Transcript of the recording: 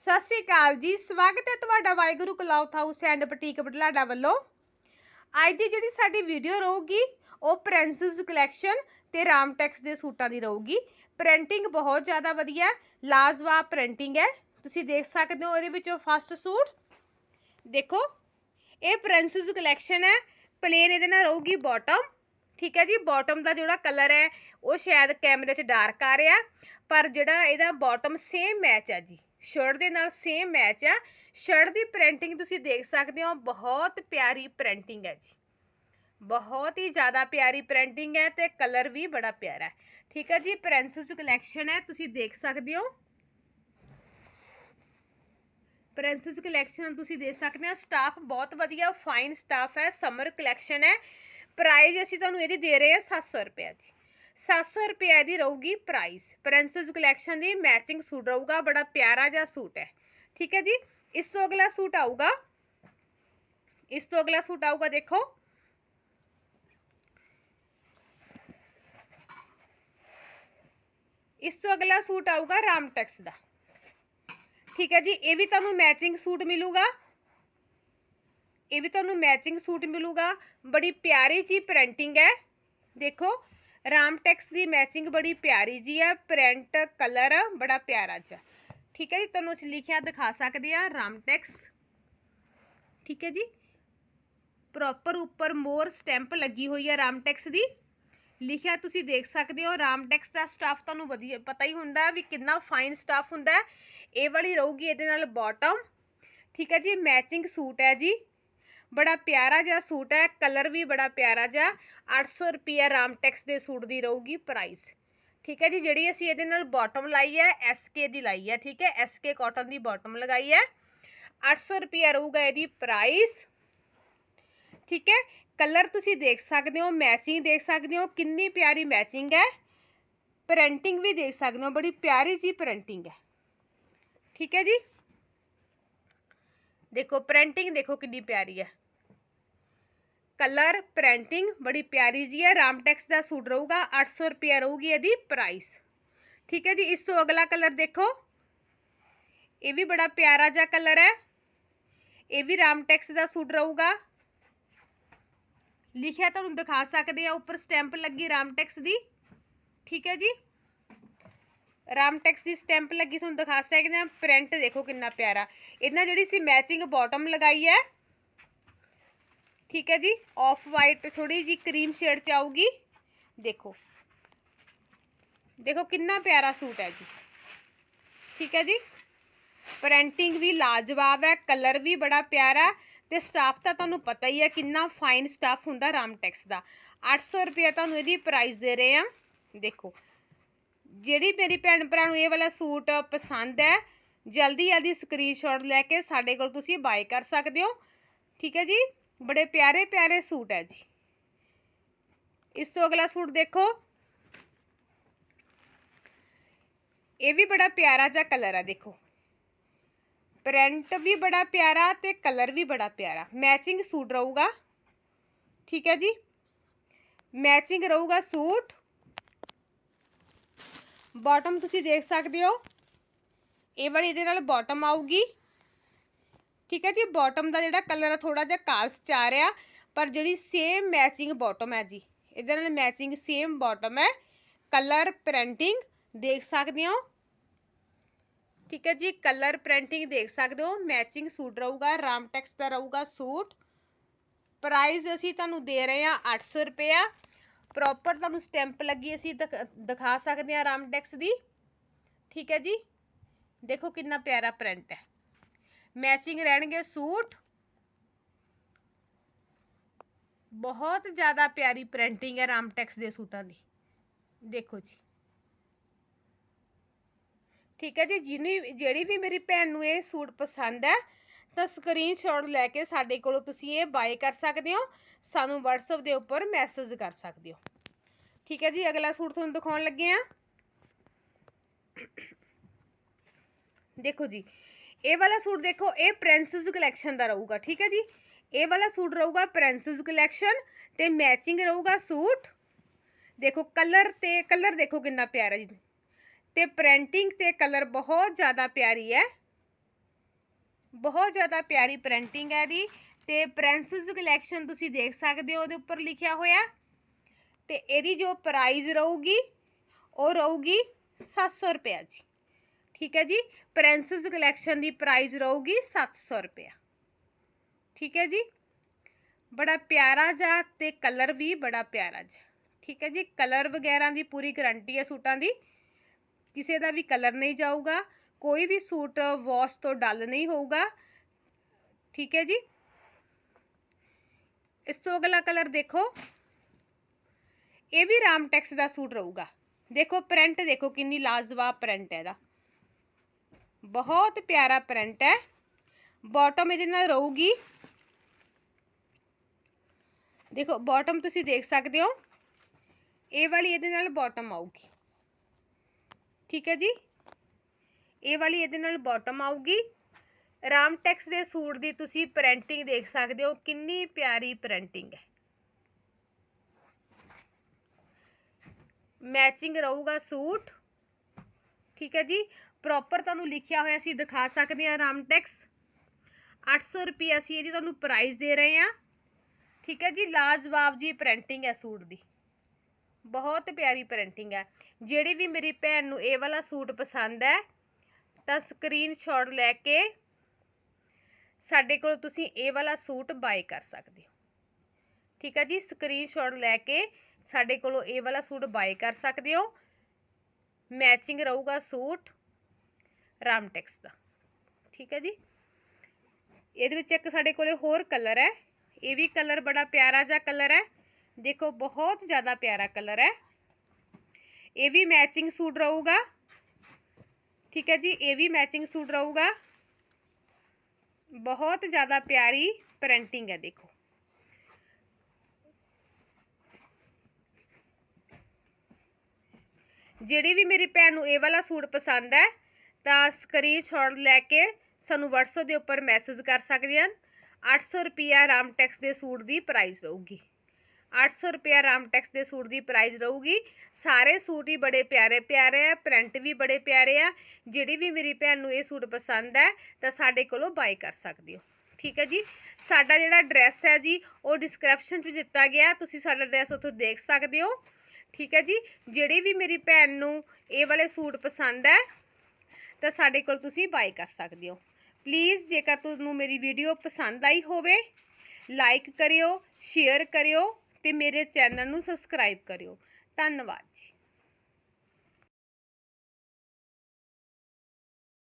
ਸਤਿ ਸ਼੍ਰੀ ਅਕਾਲ ਜੀ, ਸਵਾਗਤ ਹੈ ਤੁਹਾਡਾ Waheguru cloth house and boutique Budhlada ਵੱਲੋਂ। ਅੱਜ ਦੀ ਜਿਹੜੀ ਸਾਡੀ ਵੀਡੀਓ ਰਹੂਗੀ, ਉਹ ਪ੍ਰਿੰਸਸ ਕਲੈਕਸ਼ਨ ਤੇ ਰਾਮਟੈਕਸ ਦੇ ਸੂਟਾਂ ਦੀ ਰਹੂਗੀ। ਪ੍ਰਿੰਟਿੰਗ ਬਹੁਤ ਜ਼ਿਆਦਾ ਵਧੀਆ ਲਾਜਵਾਬ ਪ੍ਰਿੰਟਿੰਗ ਹੈ। ਤੁਸੀਂ ਦੇਖ ਸਕਦੇ ਹੋ ਇਹਦੇ ਵਿੱਚੋਂ ਫਸਟ ਸੂਟ। ਦੇਖੋ, ਇਹ ਪ੍ਰਿੰਸਸ ਕਲੈਕਸ਼ਨ ਹੈ। ਪਲੇਨ ਇਹਦੇ ਨਾਲ ਰਹੂਗੀ ਬਾਟਮ ਠੀਕ ਹੈ ਜੀ ਬਾਟਮ ਦਾ ਜਿਹੜਾ ਕਲਰ ਹੈ, ਉਹ ਸ਼ਾਇਦ ਕੈਮਰੇ 'ਚ ਡਾਰਕ ਆ ਰਿਹਾ, ਪਰ ਜਿਹੜਾ ਇਹਦਾ ਬਾਟਮ ਸੇਮ ਮੈਚ ਹੈ ਜੀ ਸ਼ਰਟ ਦੇ ਨਾਲ ਸੇਮ ਮੈਚ ਹੈ ਸ਼ਰਟ ਦੀ ਪ੍ਰਿੰਟਿੰਗ ਤੁਸੀਂ ਦੇਖ ਸਕਦੇ ਹੋ, ਬਹੁਤ ਪਿਆਰੀ ਪ੍ਰਿੰਟਿੰਗ ਹੈ ਜੀ, ਬਹੁਤ ਹੀ ਜ਼ਿਆਦਾ ਪਿਆਰੀ ਪ੍ਰਿੰਟਿੰਗ ਹੈ ਤੇ ਕਲਰ ਵੀ ਬੜਾ ਪਿਆਰਾ ਹੈ, ਠੀਕ ਹੈ ਜੀ ਪ੍ਰਿੰਸਸ ਕਲੈਕਸ਼ਨ ਹੈ, ਤੁਸੀਂ ਦੇਖ ਸਕਦੇ ਹੋ ਪ੍ਰਿੰਸਸ ਕਲੈਕਸ਼ਨ ਤੁਸੀਂ ਦੇਖ ਸਕਦੇ ਹੋ ਸਟਾਫ ਬਹੁਤ ਵਧੀਆ ਫਾਈਨ ਸਟਾਫ ਹੈ ਸਮਰ ਕਲੈਕਸ਼ਨ ਹੈ ਪ੍ਰਾਈਸ ਅਸੀਂ ਤੁਹਾਨੂੰ ਇਹਦੀ ਦੇ ਰਹੇ ਹਾਂ 700 ਰੁਪਏ ਜੀ 700 ਰੁਪਏ ਦੀ ਰਹੂਗੀ ਪ੍ਰਾਈਸ ਪ੍ਰਿੰਸਸ ਕਲੈਕਸ਼ਨ ਦੀ ਮੈਚਿੰਗ ਸੂਟ ਰਹੂਗਾ ਬੜਾ ਪਿਆਰਾ ਜਿਹਾ ਸੂਟ ਹੈ ਠੀਕ ਹੈ ਜੀ ਇਸ ਤੋਂ ਅਗਲਾ ਸੂਟ ਆਊਗਾ ਇਸ ਤੋਂ ਅਗਲਾ ਸੂਟ ਆਊਗਾ ਦੇਖੋ ਇਸ ਤੋਂ ਅਗਲਾ ਸੂਟ ਆਊਗਾ ਰਾਮਟੈਕਸ ਦਾ ਠੀਕ ਹੈ ਜੀ ਇਹ ਵੀ ਤੁਹਾਨੂੰ ਮੈਚਿੰਗ ਸੂਟ ਮਿਲੂਗਾ ਇਹ ਵੀ ਤੁਹਾਨੂੰ ਮੈਚਿੰਗ ਸੂਟ ਮਿਲੂਗਾ। ਬੜੀ ਪਿਆਰੀ ਜੀ ਪ੍ਰਿੰਟਿੰਗ ਹੈ। ਦੇਖੋ, ਰਾਮ ਟੈਕਸ ਦੀ ਮੈਚਿੰਗ ਬੜੀ ਪਿਆਰੀ ਜੀ ਹੈ। ਪ੍ਰਿੰਟ ਕਲਰ ਬੜਾ ਪਿਆਰਾ ਜਿਹਾ ਠੀਕ ਹੈ ਜੀ, ਤੁਹਾਨੂੰ ਅਸੀਂ ਲਿਖਿਆ ਦਿਖਾ ਸਕਦੇ ਆ ਰਾਮਟੈਕਸ ਠੀਕ ਹੈ ਜੀ ਪ੍ਰੋਪਰ ਉੱਪਰ ਮੋਰ ਸਟੈਂਪ ਲੱਗੀ ਹੋਈ ਹੈ ਰਾਮਟੈਕਸ ਦੀ। ਲਿਖਿਆ ਤੁਸੀਂ ਦੇਖ ਸਕਦੇ ਹੋ ਰਾਮਟੈਕਸ ਦਾ ਸਟਾਫ ਤੁਹਾਨੂੰ ਵਧੀਆ ਪਤਾ ਹੀ ਹੁੰਦਾ ਵੀ ਕਿੰਨਾ ਫਾਈਨ ਸਟਾਫ ਹੁੰਦਾ ਇਹ ਵਾਲੀ ਰਹੂਗੀ ਇਹਦੇ ਨਾਲ ਬਾਟਮ ਠੀਕ ਹੈ ਜੀ ਮੈਚਿੰਗ ਸੂਟ ਹੈ ਜੀ। ਬੜਾ ਪਿਆਰਾ ਜਿਹਾ ਸੂਟ ਹੈ ਕਲਰ ਵੀ ਬੜਾ ਪਿਆਰਾ ਜਿਹਾ 800 ਰੁਪਿਆ ਰਾਮਟੈਕਸ ਦੇ ਸੂਟ ਦੀ ਰਹੂਗੀ ਪ੍ਰਾਈਸ ਠੀਕ ਹੈ ਜੀ, ਜਿਹੜੀ ਅਸੀਂ ਇਹਦੇ ਨਾਲ ਬਾਟਮ ਲਾਈ ਹੈ SK ਦੀ ਲਾਈ ਹੈ, ਠੀਕ ਹੈ SK ਕਾਟਨ ਦੀ ਬਾਟਮ ਲਗਾਈ ਹੈ। 800 ਰੁਪਿਆ ਰਹੂਗਾ ਇਹਦੀ ਪ੍ਰਾਈਸ ਠੀਕ ਹੈ ਕਲਰ ਤੁਸੀਂ ਦੇਖ ਸਕਦੇ ਹੋ ਮੈਚਿੰਗ ਦੇਖ ਸਕਦੇ ਹੋ, ਕਿੰਨੀ ਪਿਆਰੀ ਮੈਚਿੰਗ ਹੈ। ਪ੍ਰਿੰਟਿੰਗ ਵੀ ਦੇਖ ਸਕਦੇ ਹੋ, ਬੜੀ ਪਿਆਰੀ ਜੀ ਪ੍ਰਿੰਟਿੰਗ ਹੈ। ਠੀਕ ਹੈ ਜੀ ਦੇਖੋ ਪ੍ਰਿੰਟਿੰਗ ਦੇਖੋ ਕਿੰਨੀ ਪਿਆਰੀ ਹੈ। ਕਲਰ ਪ੍ਰਿੰਟਿੰਗ ਬੜੀ ਪਿਆਰੀ ਜੀ ਹੈ। ਰਾਮਟੈਕਸ ਦਾ ਸੂਟ ਰਹੂਗਾ 800 ਰੁਪਏ ਰਹੂਗੀ ਇਹਦੀ ਪ੍ਰਾਈਸ ਠੀਕ ਹੈ ਜੀ, ਇਸ ਤੋਂ ਅਗਲਾ ਕਲਰ ਦੇਖੋ। ਇਹ ਵੀ ਬੜਾ ਪਿਆਰਾ ਜਿਹਾ ਕਲਰ ਹੈ। ਇਹ ਵੀ ਰਾਮਟੈਕਸ ਦਾ ਸੂਟ ਰਹੂਗਾ। ਲਿਖਿਆ ਤੁਹਾਨੂੰ ਦਿਖਾ ਸਕਦੇ ਆ, ਉੱਪਰ ਸਟੈਂਪ ਲੱਗੀ ਰਾਮਟੈਕਸ ਦੀ। ਠੀਕ ਹੈ ਜੀ। ਰਾਮਟੈਕਸ ਦੀ ਸਟੈਂਪ ਲੱਗੀ, ਤੁਹਾਨੂੰ ਦਿਖਾ ਸਕਦੇ ਹਾਂ ਪ੍ਰਿੰਟ ਦੇਖੋ ਕਿੰਨਾ ਪਿਆਰਾ। ਇਹਨਾਂ ਜਿਹੜੀ ਸੀ ਮੈਚਿੰਗ ਬਾਟਮ ਲਗਾਈ ਹੈ, ਠੀਕ ਹੈ ਜੀ ਆਫ ਵਾਈਟ ਥੋੜੀ ਜੀ ਕਰੀਮ ਸ਼ੇਡ ਚ ਆਊਗੀ। ਦੇਖੋ ਦੇਖੋ ਕਿੰਨਾ ਪਿਆਰਾ ਸੂਟ ਹੈ ਜੀ। ਠੀਕ ਹੈ ਜੀ ਪ੍ਰਿੰਟਿੰਗ ਵੀ ਲਾਜਵਾਬ ਹੈ ਕਲਰ ਵੀ ਬੜਾ ਪਿਆਰਾ, ਤੇ ਸਟਾਫ ਤਾਂ ਤੁਹਾਨੂੰ ਪਤਾ ਹੀ ਹੈ ਕਿੰਨਾ ਫਾਈਨ ਸਟਾਫ ਹੁੰਦਾ ਰਾਮਟੈਕਸ ਦਾ। 800 ਰੁਪਏ ਤੁਹਾਨੂੰ ਇਹਦੀ ਪ੍ਰਾਈਸ ਦੇ ਰਹੇ ਆ ਦੇਖੋ ਜਿਹੜੀ ਮੇਰੀ ਭੈਣ ਭਰਾ ਨੂੰ ਇਹ ਵਾਲਾ ਸੂਟ ਪਸੰਦ ਹੈ, ਜਲਦੀ ਜਲਦੀ ਸਕਰੀਨਸ਼ਾਟ ਲੈ ਕੇ ਸਾਡੇ ਕੋਲ ਤੁਸੀਂ ਬਾਏ ਕਰ ਸਕਦੇ ਹੋ। ਠੀਕ ਹੈ ਜੀ? ਬੜੇ ਪਿਆਰੇ ਪਿਆਰੇ ਸੂਟ ਹੈ ਜੀ। ਇਸ ਤੋਂ ਅਗਲਾ ਸੂਟ ਦੇਖੋ। ਇਹ ਵੀ ਬੜਾ ਪਿਆਰਾ ਜਿਹਾ ਕਲਰ ਆ, ਦੇਖੋ। ਪ੍ਰਿੰਟ ਵੀ ਬੜਾ ਪਿਆਰਾ ਤੇ ਕਲਰ ਵੀ ਬੜਾ ਪਿਆਰਾ। ਮੈਚਿੰਗ ਸੂਟ ਰਹੂਗਾ। ਠੀਕ ਹੈ ਜੀ? ਮੈਚਿੰਗ ਰਹੂਗਾ ਸੂਟ। ਬਾਟਮ ਤੁਸੀਂ ਦੇਖ ਸਕਦੇ ਹੋ। ਇਹ ਵਾਲੀ ਇਹਦੇ ਨਾਲ ਬਾਟਮ ਆਊਗੀ। ਠੀਕ ਹੈ ਜੀ ਬਾਟਮ ਦਾ ਜਿਹੜਾ ਕਲਰ ਆ ਥੋੜਾ ਜਿਹਾ ਕਾਲਸ ਚ ਆ ਰਿਹਾ, ਪਰ ਜਿਹੜੀ ਸੇਮ ਮੈਚਿੰਗ ਬਾਟਮ ਹੈ ਜੀ, ਇਹਦੇ ਨਾਲ ਮੈਚਿੰਗ ਸੇਮ ਬਾਟਮ ਹੈ। ਕਲਰ ਪ੍ਰਿੰਟਿੰਗ ਦੇਖ ਸਕਦੇ ਹੋ। ਠੀਕ ਹੈ ਜੀ ਕਲਰ ਪ੍ਰਿੰਟਿੰਗ ਦੇਖ ਸਕਦੇ ਹੋ। ਮੈਚਿੰਗ ਸੂਟ ਰਹੂਗਾ ਰਾਮਟੈਕਸ ਦਾ ਰਹੂਗਾ ਸੂਟ। ਪ੍ਰਾਈਸ ਅਸੀਂ ਤੁਹਾਨੂੰ ਦੇ ਰਹੇ ਹਾਂ 800 ਰੁਪਇਆ। ਪ੍ਰੋਪਰ ਤੁਹਾਨੂੰ ਸਟੈਂਪ ਲੱਗੀ ਅਸੀਂ ਦਿਖਾ ਸਕਦੇ ਹਾਂ ਰਾਮਟੈਕਸ ਦੀ। ਠੀਕ ਹੈ ਜੀ? ਦੇਖੋ ਕਿੰਨਾ ਪਿਆਰਾ ਪ੍ਰਿੰਟ ਹੈ। ਮੈਚਿੰਗ ਰਹਿਣਗੇ ਸੂਟ। ਬਹੁਤ ਜ਼ਿਆਦਾ ਪਿਆਰੀ ਪ੍ਰਿੰਟਿੰਗ ਹੈ ਰਾਮਟੈਕਸ ਦੇ ਸੂਟਾਂ ਦੀ। ਦੇਖੋ ਜੀ। ਠੀਕ ਹੈ ਜੀ ਜਿਹਨੂੰ ਜਿਹੜੀ ਵੀ ਮੇਰੀ ਭੈਣ ਨੂੰ ਇਹ ਸੂਟ ਪਸੰਦ ਹੈ ਤਾਂ ਸਕਰੀਨਸ਼ਾਟ ਲੈ ਕੇ ਸਾਡੇ ਕੋਲੋਂ ਤੁਸੀਂ ਇਹ ਬਾਏ ਕਰ ਸਕਦੇ ਹੋ। ਸਾਨੂੰ WhatsApp ਦੇ ਉੱਪਰ ਮੈਸੇਜ ਕਰ ਸਕਦੇ ਹੋ। ਠੀਕ ਹੈ ਜੀ, ਅਗਲਾ ਸੂਟ ਤੁਹਾਨੂੰ ਦਿਖਾਉਣ ਲੱਗੇ ਆ ਦੇਖੋ ਜੀ, ਇਹ ਵਾਲਾ ਸੂਟ ਦੇਖੋ, ਇਹ ਪ੍ਰਿੰਸਸ ਕਲੈਕਸ਼ਨ ਦਾ ਰਹੂਗਾ, ਠੀਕ ਹੈ ਜੀ। ਇਹ ਵਾਲਾ ਸੂਟ ਰਹੂਗਾ ਪ੍ਰਿੰਸਸ ਕਲੈਕਸ਼ਨ ਤੇ ਮੈਚਿੰਗ ਰਹੂਗਾ ਸੂਟ। ਦੇਖੋ ਕਲਰ ਤੇ ਕਲਰ ਦੇਖੋ ਕਿੰਨਾ ਪਿਆਰਾ ਜੀ। ਤੇ ਪ੍ਰਿੰਟਿੰਗ ਤੇ ਕਲਰ ਬਹੁਤ ਜ਼ਿਆਦਾ ਪਿਆਰੀ ਹੈ। ਬਹੁਤ ਜ਼ਿਆਦਾ ਪਿਆਰੀ ਪ੍ਰਿੰਟਿੰਗ ਹੈ ਇਹਦੀ ਤੇ ਪ੍ਰਿੰਸਸ ਕਲੈਕਸ਼ਨ ਤੁਸੀਂ ਦੇਖ ਸਕਦੇ ਹੋ, ਉਹਦੇ ਉੱਪਰ ਲਿਖਿਆ ਹੋਇਆ। ਤੇ ਇਹਦੀ ਜੋ ਪ੍ਰਾਈਸ ਰਹੂਗੀ, ਉਹ ਰਹੂਗੀ 700 ਰੁਪਏ ਜੀ। ਠੀਕ ਹੈ ਜੀ? ਪ੍ਰਿੰਸਸ ਕਲੈਕਸ਼ਨ ਦੀ ਪ੍ਰਾਈਸ ਰਹੂਗੀ 700 ਰੁਪਏ ਠੀਕ ਹੈ ਜੀ? ਬੜਾ ਪਿਆਰਾ ਜਿਹਾ ਤੇ ਕਲਰ ਵੀ ਬੜਾ ਪਿਆਰਾ ਜਿਹਾ। ਠੀਕ ਹੈ ਜੀ? ਕਲਰ ਵਗੈਰਾ ਦੀ ਪੂਰੀ ਗਾਰੰਟੀ ਹੈ ਸੂਟਾਂ ਦੀ। ਕਿਸੇ ਦਾ ਵੀ ਕਲਰ ਨਹੀਂ ਜਾਊਗਾ। ਕੋਈ ਵੀ ਸੂਟ ਵਾਸ਼ ਤੋਂ ਡਲ ਨਹੀਂ ਹੋਊਗਾ। ਠੀਕ ਹੈ ਜੀ? ਇਸ ਤੋਂ ਅਗਲਾ ਕਲਰ ਦੇਖੋ। ਇਹ ਵੀ ਰਾਮ ਟੈਕਸ ਦਾ ਸੂਟ ਰਹੂਗਾ। ਦੇਖੋ, ਪ੍ਰਿੰਟ ਦੇਖੋ ਕਿੰਨੀ ਲਾਜਵਾਬ ਪ੍ਰਿੰਟ ਹੈ ਇਹਦਾ। ਬਹੁਤ ਪਿਆਰਾ ਪ੍ਰਿੰਟ ਹੈ। ਬਾਟਮ ਇਹਦੇ ਨਾਲ ਰਹੂਗੀ। ਦੇਖੋ ਬਾਟਮ ਤੁਸੀਂ ਦੇਖ ਸਕਦੇ ਹੋ। ਇਹ ਵਾਲੀ ਇਹਦੇ ਨਾਲ ਬਾਟਮ ਆਊਗੀ। ਠੀਕ ਹੈ ਜੀ? ਇਹ ਵਾਲੀ ਇਹਦੇ ਨਾਲ ਬਾਟਮ ਆਊਗੀ। ਰਾਮਟੈਕਸ ਦੇ ਸੂਟ ਦੀ ਤੁਸੀਂ ਪ੍ਰਿੰਟਿੰਗ ਦੇਖ ਸਕਦੇ ਹੋ, ਕਿੰਨੀ ਪਿਆਰੀ ਪ੍ਰਿੰਟਿੰਗ ਹੈ। ਮੈਚਿੰਗ ਰਹੂਗਾ ਸੂਟ। ਠੀਕ ਹੈ ਜੀ ਪ੍ਰੋਪਰ ਤੁਹਾਨੂੰ ਲਿਖਿਆ ਹੋਇਆ ਅਸੀਂ ਦਿਖਾ ਸਕਦੇ ਹਾਂ ਰਾਮਟੈਕਸ 800 ਰੁਪਏ ਅਸੀਂ ਇਹਦੀ ਤੁਹਾਨੂੰ ਪ੍ਰਾਈਸ ਦੇ ਰਹੇ ਹਾਂ। ਠੀਕ ਹੈ ਜੀ, ਲਾਜਵਾਬ ਜੀ ਪ੍ਰਿੰਟਿੰਗ ਹੈ ਸੂਟ ਦੀ। ਬਹੁਤ ਪਿਆਰੀ ਪ੍ਰਿੰਟਿੰਗ ਹੈ। ਜਿਹੜੀ ਵੀ ਮੇਰੀ ਭੈਣ ਨੂੰ ਇਹ ਵਾਲਾ ਸੂਟ ਪਸੰਦ ਹੈ ਤਾਂ ਸਕਰੀਨਸ਼ਾਟ ਲੈ ਕੇ ਸਾਡੇ ਕੋਲ ਤੁਸੀਂ ਇਹ ਵਾਲਾ ਸੂਟ ਬਾਈ ਕਰ ਸਕਦੇ ਹੋ। ਠੀਕ ਹੈ ਜੀ ਸਕਰੀਨਸ਼ਾਟ ਲੈ ਕੇ ਸਾਡੇ ਕੋਲੋਂ ਇਹ ਵਾਲਾ ਸੂਟ ਬਾਈ ਕਰ ਸਕਦੇ ਹੋ। ਮੈਚਿੰਗ ਰਹੂਗਾ ਸੂਟ ਰਾਮਟੈਕਸ ਦਾ। ਠੀਕ ਹੈ ਜੀ, ਇਹਦੇ ਵਿੱਚ ਇੱਕ ਸਾਡੇ ਕੋਲੇ ਹੋਰ ਕਲਰ ਹੈ। ਇਹ ਵੀ ਕਲਰ ਬੜਾ ਪਿਆਰਾ ਜਿਹਾ ਕਲਰ ਹੈ। ਦੇਖੋ, ਬਹੁਤ ਜ਼ਿਆਦਾ ਪਿਆਰਾ ਕਲਰ ਹੈ। ਇਹ ਵੀ ਮੈਚਿੰਗ ਸੂਟ ਰਹੂਗਾ। ਠੀਕ ਹੈ ਜੀ, ਇਹ ਵੀ ਮੈਚਿੰਗ ਸੂਟ ਰਹੂਗਾ। ਬਹੁਤ ਜ਼ਿਆਦਾ ਪਿਆਰੀ ਪ੍ਰਿੰਟਿੰਗ ਹੈ, ਦੇਖੋ। ਜਿਹੜੀ ਵੀ ਮੇਰੀ ਭੈਣ ਨੂੰ ਇਹ ਵਾਲਾ ਸੂਟ ਪਸੰਦ ਹੈ, ਤਾਂ ਸਕਰੀਨਸ਼ਾਟ ਲੈ ਕੇ ਸਾਨੂੰ WhatsApp ਦੇ ਉੱਪਰ ਮੈਸੇਜ ਕਰ ਸਕਦੇ ਹਨ। 800 ਰੁਪਿਆ ਰਾਮਟੈਕਸ ਦੇ ਸੂਟ ਦੀ ਪ੍ਰਾਈਸ ਰਹੂਗੀ। 800 ਰੁਪਿਆ ਰਾਮਟੈਕਸ ਦੇ ਸੂਟ ਦੀ ਪ੍ਰਾਈਸ ਰਹੂਗੀ। ਸਾਰੇ ਸੂਟ ਹੀ ਬੜੇ ਪਿਆਰੇ ਪਿਆਰੇ ਆ ਪ੍ਰਿੰਟ ਵੀ ਬੜੇ ਪਿਆਰੇ ਆ। ਜਿਹੜੀ ਵੀ ਮੇਰੀ ਭੈਣ ਨੂੰ ਇਹ ਸੂਟ ਪਸੰਦ ਹੈ, ਤਾਂ ਸਾਡੇ ਕੋਲੋਂ ਬਾਈ ਕਰ ਸਕਦੇ ਹੋ। ਠੀਕ ਹੈ ਜੀ? ਸਾਡਾ ਜਿਹੜਾ ਐਡਰੈਸ ਹੈ ਜੀ, ਉਹ ਡਿਸਕ੍ਰਿਪਸ਼ਨ 'ਚ ਦਿੱਤਾ ਗਿਆ। ਤੁਸੀਂ ਸਾਡਾ ਐਡਰੈਸ ਉੱਥੋਂ ਦੇਖ ਸਕਦੇ ਹੋ। ਠੀਕ ਹੈ ਜੀ? ਜਿਹੜੀ ਵੀ ਮੇਰੀ ਭੈਣ ਨੂੰ ਇਹ ਵਾਲੇ ਸੂਟ ਪਸੰਦ ਹੈ, ਤਾਂ ਸਾਡੇ ਕੋਲ ਤੁਸੀਂ ਬਾਈ ਕਰ ਸਕਦੇ ਹੋ। ਪਲੀਜ਼ ਜੇਕਰ ਤੁਹਾਨੂੰ ਮੇਰੀ ਵੀਡੀਓ ਪਸੰਦ ਆਈ ਹੋਵੇ ਲਾਈਕ ਕਰਿਓ ਸ਼ੇਅਰ ਕਰਿਓ ਤੇ ਮੇਰੇ ਚੈਨਲ ਨੂੰ ਸਬਸਕ੍ਰਾਈਬ ਕਰਿਓ। ਧੰਨਵਾਦ ਜੀ।